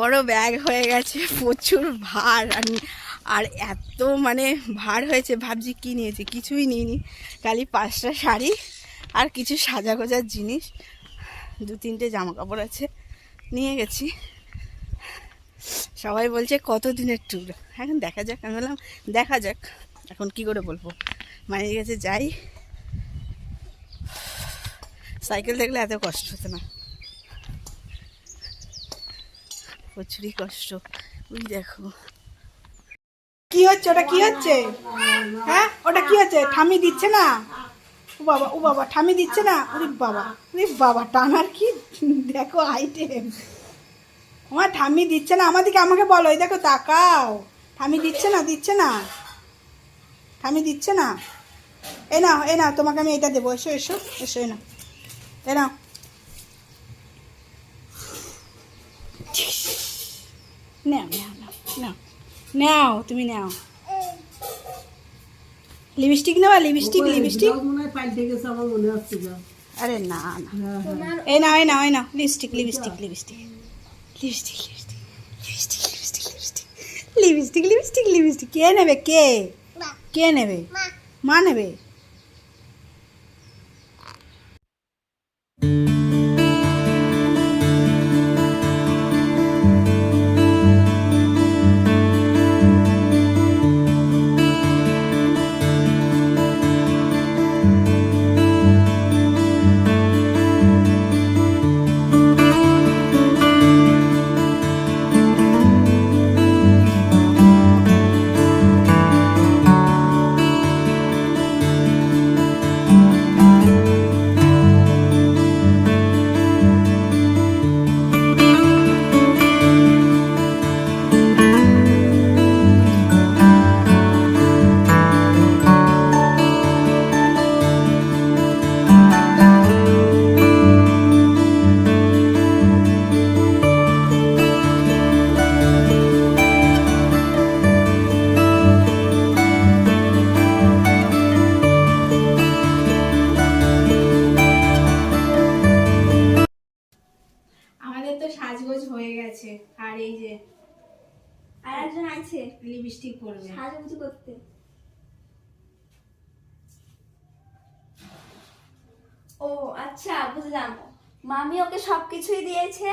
বড় ব্যাগ হয়ে গেছে, প্রচুর ভার। আর আর এত মানে ভার হয়েছে, ভাবছি কী নিয়েছি? কিছুই নিইনি। খালি পাঁচটা শাড়ি আর কিছু সাজা গোজার জিনিস। দু তিনটে জামা কাপড় আছে, নিয়ে গেছি। সবাই বলছে কত দিনের ট্যুর এখন দেখা যাক, আমি বললাম, দেখা যাক। এখন কি করে বলব? মায়ের কাছে যাই। সাইকেল দেখলে এত কষ্ট হতো না। প্রচুরই কষ্ট। ওই দেখো। কি হচ্ছে? ওটা কি হচ্ছে? হ্যাঁ? ওটা কি হচ্ছে? ঠামি দিচ্ছে না? ও বাবা ও বাবা ঠামি দিচ্ছে না? ওরে বাবা ওরে বাবা, টানার কি? দেখো আইটেম আমার ঠাম্মি দিচ্ছে না? আমাদেরকে আমাকে বলো, এই দেখো, তাকাও। ঠাম্মি দিচ্ছে না? দিচ্ছে না? ঠাম্মি দিচ্ছে না? এ না এ না তোমাকে আমি এটা দেবো। এসো এসো এসো, এ না এ নাও। নাও নাও নাও নাও নাও তুমি নাও। লিপস্টিক নেওয়া লিপস্টিক লিপস্টিক? মনে হয় মনে আরে না না। হ্যাঁ হ্যাঁ। এই নাও এই নাও এই নাও। Lipstick lipstick lipstick. Lipstick lipstick lipstick lipstick lipstick. Lipstick lipstick lipstick. কে নেবে কে? কে নেবে? মা নেবে? আর একজন আছে লিপস্টিক পরবে সাজুগুজু করতে। ও আচ্ছা বুঝলাম। মামি ওকে সবকিছুই দিয়েছে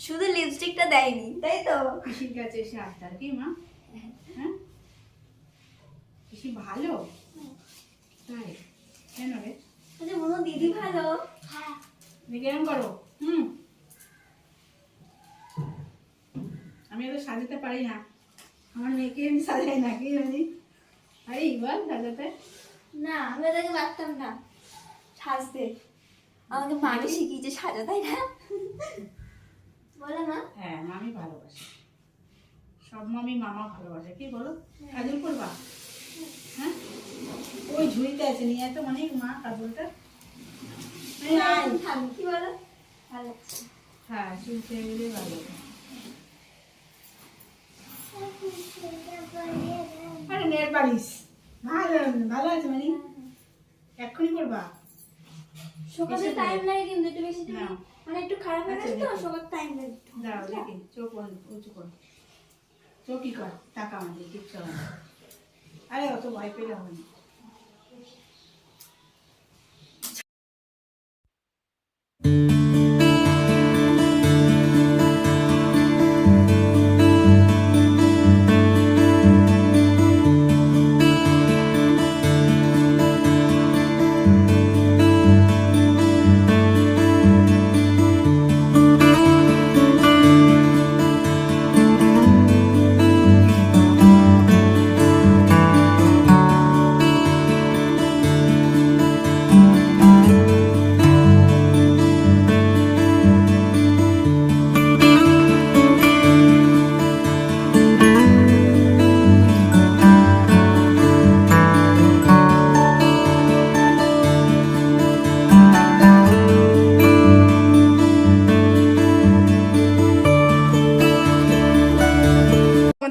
শুধু লিপস্টিকটা দেয়নি তাই তো? পিসির কাছে এসে আড্ডা কি মা? হ্যাঁ? পিসি ভালো? তাই। কেন রে? আচ্ছা মনে দিদি ভালো? দেখে এরম করো। হুম। আমি তো সাজাতে পারি না। আমার মেয়েকে আমি সাজাই না কি জানি। আরে বল সাজাতে? না আমি ওদেরকে পারতাম না। সাজতে। আমাকে মামি শিখিয়েছে সাজা তাই না? বলো না হ্যাঁ মামি ভালোবাসে। সব মামি মামা ভালোবাসে। কি বলো? কাজল করবা? হ্যাঁ? ওই ঝুড়িতে আছে নিয়ে এত অনেক মা কাজলটা। কি বলো? ভালো হ্যাঁ চুল খেয়ে ভালো আরে নেল পালিশ ভালো ভালো আছে মানে। এক্ষুনি করবা। সকালে বেশি টাইম লাগে কিন্তু একটু বেশি না। মানে একটু খারাপ হয়ে আচ্ছা, গেছে তো। সকাল টাইম লাগে। একটু। দেখি। চোখ বন্ধ উঁচু কর। চোখ কি কর? টাকা আমাদের কিচ্ছু আরে অত ভয় পেলে হবে না।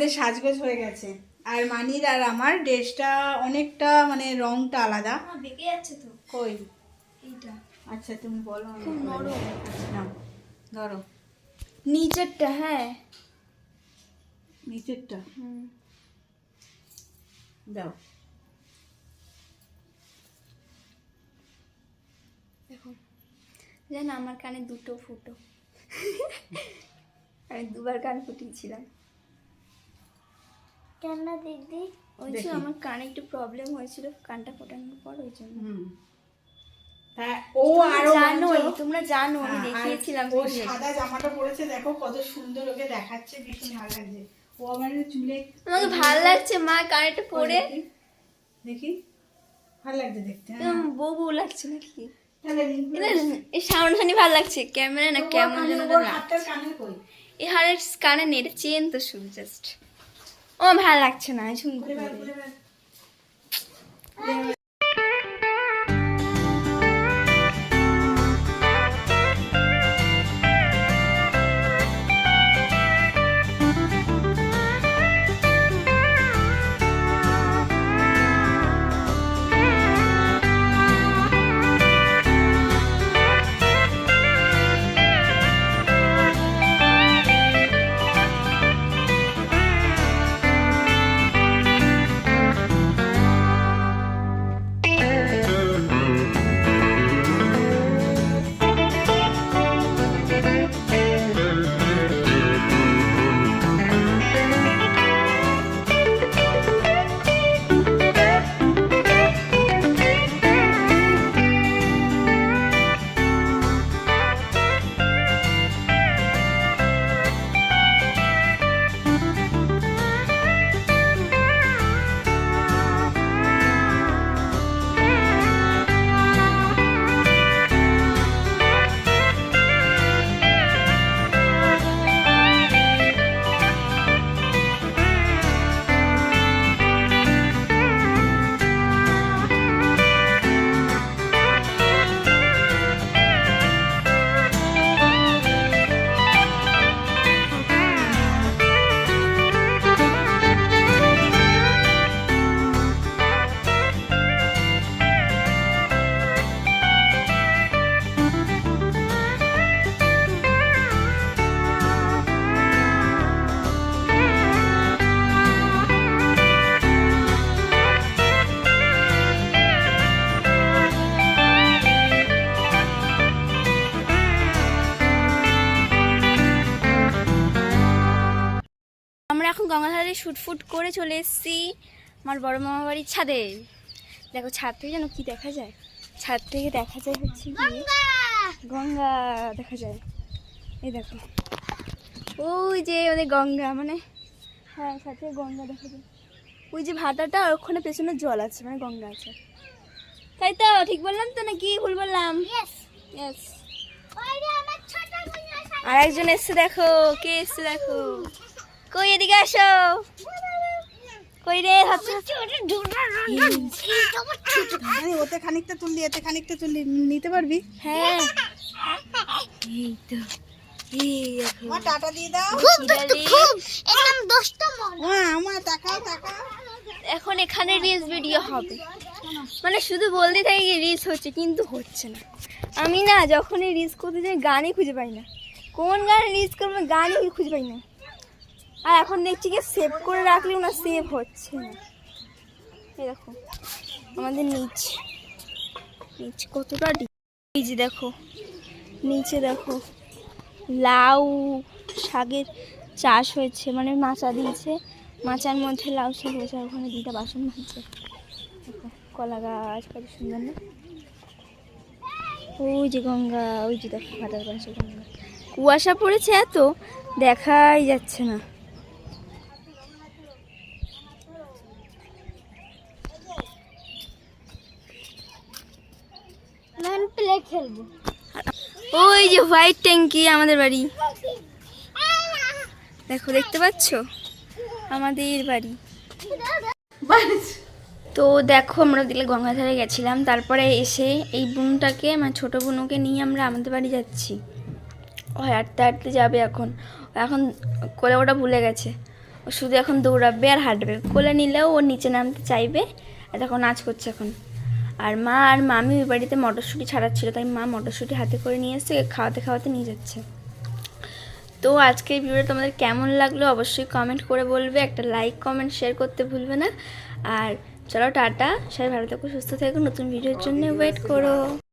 আমাদের সাজগোজ হয়ে গেছে। আর মানির আর আমার ড্রেসটা অনেকটা মানে রংটা আলাদা। বেঁকে যাচ্ছে তো। কই? এইটা। আচ্ছা তুমি বলো খুব নরম। নাও, ধরো। নিচেরটা হ্যাঁ। নিচেরটা? হুম। দাও। দেখো জানো আমার কানে দুটো ফুটো। আমি দুবার কান ফুটিয়েছিলাম। কেন দিদি ওই যে আমার কানে একটু প্রবলেম হয়েছিল কানটা ফোটানোর পর ওই জন্য। হ্যাঁ ও আরও জানোই তোমরা জানো আমি হ্যাঁ, দেখিয়েছিলাম ও সাদা জামাটা পরেছে দেখো কত সুন্দর ওকে দেখাচ্ছে ভীষণ ভালো লাগছে। ও আমার চুলে আমাকে ভালো লাগছে মা কানেরটা পরে। দেখি, ভালো লাগছে দেখতে হ্যাঁ। বউ বউ লাগছে নাকি? এই সামনাসামনি ভালো লাগছে ক্যামেরা না কেমন যেন এই হারের কানে নেই এটা চেন তো শুধু জাস্ট ও ভালো লাগছে না ঝুমকো শুটফুট করে চলে এসেছি আমার বড় মামা বাড়ির ছাদে। দেখো ছাদ থেকে যেন কি দেখা যায়? ছাদ থেকে দেখা যায় হচ্ছে গঙ্গা! দেখা যায়। এই দেখো ওই যে ওদের গঙ্গা মানে হ্যাঁ ছাদ থেকে গঙ্গা দেখা যায়। ওই যে ভাটাটা আর ওখানে পেছনে জল আছে মানে গঙ্গা আছে। তাই তো ঠিক বললাম তো নাকি? ভুল বললাম. আর একজন এসছে দেখো। কে এসছে দেখো? কই এদিকে আসো? কই রে আরে ওতে খানিকটা তুললি এতে খানিকটা তুললি নিতে পারবি? হ্যাঁ। এই তো টাটা দিয়ে দাও। কিরালি। হ্যাঁ আমার তাকাও তাকাও। এখন এখানে রিলস ভিডিও হবে। মানে শুধু বলতে থাকি রিলস হচ্ছে কিন্তু হচ্ছে না। আমি না যখনই রিলস করতে যাই গানই খুঁজে পাই না। কোন গানে রিলস করব গানই খুঁজে পাই না। আর এখন দেখছি কি সেভ করে রাখলেও না সেভ হচ্ছে না। দেখো, আমাদের নিচ। নিচ কতটা যে দেখো, নিচে দেখো, লাউ শাকের চাষ হয়েছে। মানে মাচা দিয়েছে। মাচার মধ্যে লাউ শাক হয়েছে ওখানে দুইটা বাসন ভাজছে। কলা গাছ কত সুন্দর না? ওই যে গঙ্গা, ওই যে দেখো গঙ্গা। কুয়াশা পড়েছে এত, দেখাই যাচ্ছে না প্লে খেলব ওই যে হোয়াইট ট্যাঙ্কি আমাদের বাড়ি। দেখো, দেখতে পাচ্ছ? আমাদের বাড়ি। তো দেখো, আমরা দিলে গঙ্গাধারে গেছিলাম। তারপরে এসে এই বোনটাকে, আমার ছোটো বোনকে নিয়ে আমরা আমাদের বাড়ি যাচ্ছি। ও হাঁটতে হাঁটতে যাবে এখন। এখন কোলে ওটা ভুলে গেছে। ও শুধু এখন দৌড়াবে আর হাঁটবে। কোলে নিলেও ও নিচে নামতে চাইবে। আর দেখো, নাচ করছে এখন। আর মা আর মামি ওই বাড়িতে মটরশুঁটি ছাড়াচ্ছিল, তাই মা মটরশুঁটি হাতে করে নিয়ে এসে খাওয়াতে খাওয়াতে নিয়ে যাচ্ছে। তো আজকের ভিডিওটা তোমাদের কেমন লাগল অবশ্যই কমেন্ট করে বলবে, একটা লাইক কমেন্ট শেয়ার করতে ভুলবে না। আর চলো টাটা, সবাই ভালো থাকো, সুস্থ থাকো, নতুন ভিডিওর জন্য ওয়েট করো।